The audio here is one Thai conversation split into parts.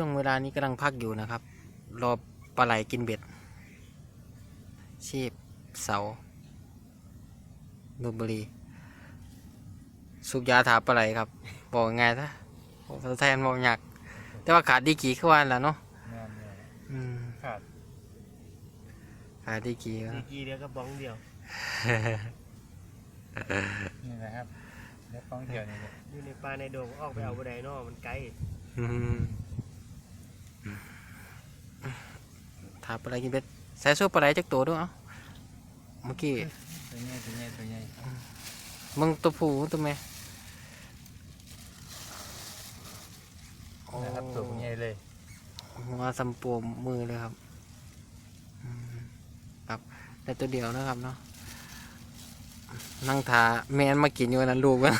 ช่วงเวลานี้กำลังพักอยู่นะครับ รอปลาไหลกินเบ็ด ชีพเสาดูดบุหรีสูบยาถาปลาไหลครับ บอกไงซะภาษาไทยมันบอกยาก แต่ว่าขาดดีกี่ขึ้นวันแล้วเนาะแม่นแม่นอืมขาดขาดดีกี่คดีรับกีเดียวก็บ้องเดียวนี่นะครับแล้วป้องเดียวนี่แหละอยู่ในป่าในดงออกไปเอาบ่ได้เนาะมันไกล อืม ถาปลาไหลกินเบ็ดใส่สู้ปลาไหลจักตัวด้วยเอ้าเมื่อกี้ตัวใหญ่ตัวใหญ่ตัวใหญ่มึงตัวผู้ตัวแม่โอ้นะครับตัวใหญ่เลยหัวสัมปวมมือเลยครับอืมครับแต่ตัวเดียวนะครับเนาะนั่งทาแมนมากินอยู่นั่นลูกมัน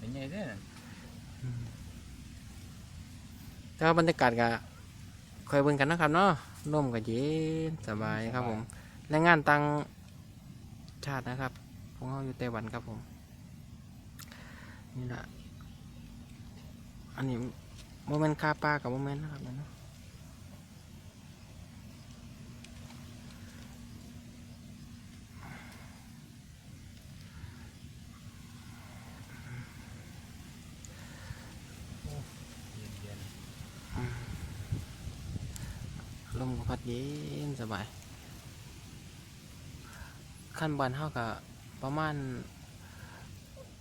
ตัวใหญ่เด้อน่ะแต่ว่าบรรยากาศก็ คอยเบิ่งกันนะครับเนาะร่มก็เย็นสบายครับผมแรงงานตังชาตินะครับพวกเขาอยู่ไต้หวันครับผม นี่แหละอันนี้โมเมนต์คาปลากับโมเมนต์นะครับเนาะ เย็นเย็น ลมก็พัดเย็นสบาย ขั้นบันเท่ากับประมาณ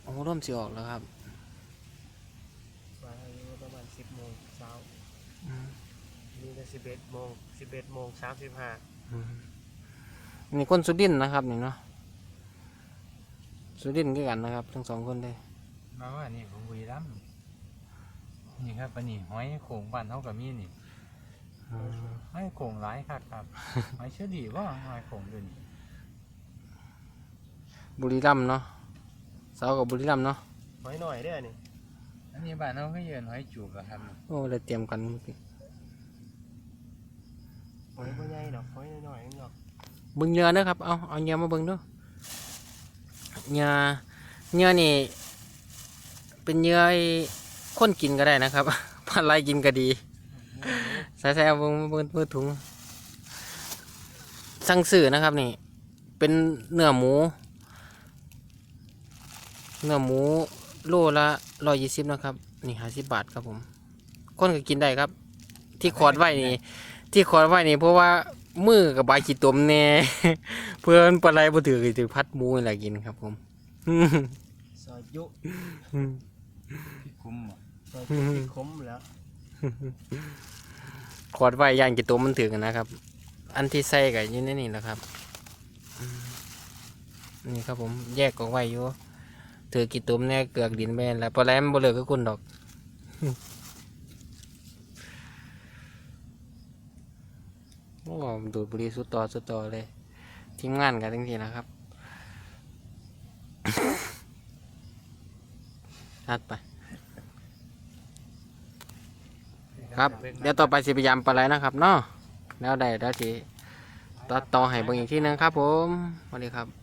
โอ้โหร่มสิออกแล้วครับมาอยู่ประมาณ10โมงเช้าอืมนี่ก็11โมง11โมง35อืมนี่คนสุดินทร์นะครับนี่เนาะสุดินทร์คือกันนะครับ ทั้งสองคนเลยมาว่านี่ผมบุรีรัมย์นี่ครับอันนี้หอยโข่งบ้านเฮาก็มีนี่ อืมหอยโข่งหลายคักครับหอยเชื่อดีว่าหอยโข่งตัวนี้บุรีรัมย์เนาะสาวกับบุรีรัมย์เนาะหอยหน่อยเด้อนี่อันนี้บ้านเฮาก็เยินหอยจูบแล้วครับโอ้เลยเตรียมกันเมื่อกี้หอยบ่ใหญ่ดอกหอยน้อยๆดอกเบิ่งเหงื่อเด้อครับเอาเอาเหงื่อมาเบิ่งเด้วยเหงื่อเหงื่อนี่ เป็นเหงื่อไอ้คนกินก็ได้นะครับปลาไหลกินก็ดี ใส่ใส่เอาเบิ่งเบิ่งเบิ่งถุง สั่งซื้อนะครับนี่ เป็นเนื้อหมู เนื้อหมูโลละร้อยยี่สิบนะครับ นี่ห้าสิบบาทครับผม คนก็กินได้ครับ ที่ขอดไว้นี่ ที่ขอดไว้นี่เพราะว่ามือกับใบขี้ตมแน่เพื่อนปลาไหลบ่ถือก็ถือพัดหมูนี่แหละกินครับผมซอยยุที่คุ้มบ่ซอยยุที่คมแล้ว ขอดไว้ย่านกี่ตัวมันถึงนะครับ อันที่ใส่กับยู่นนี่แหละครับ นี่ครับผมแยกออกไว้อยู่ถือกี่ตุ่มเนี่ยเกือกดินแม่นแล้วปลาแหลมบ่เหลือก็คุณดอก โอ้ดูดบุหรีสุดต่อสุดต่อเลยทีมงานกันทั้งทีนะครับนัดไป ครับ เดี๋ยวต่อไปสิพยายามปลาไหลนะครับเนาะแล้วได้แล้วสิต่อต่อให้เบิ่งอีกทีหนึงครับ ผมสวัสดีครับ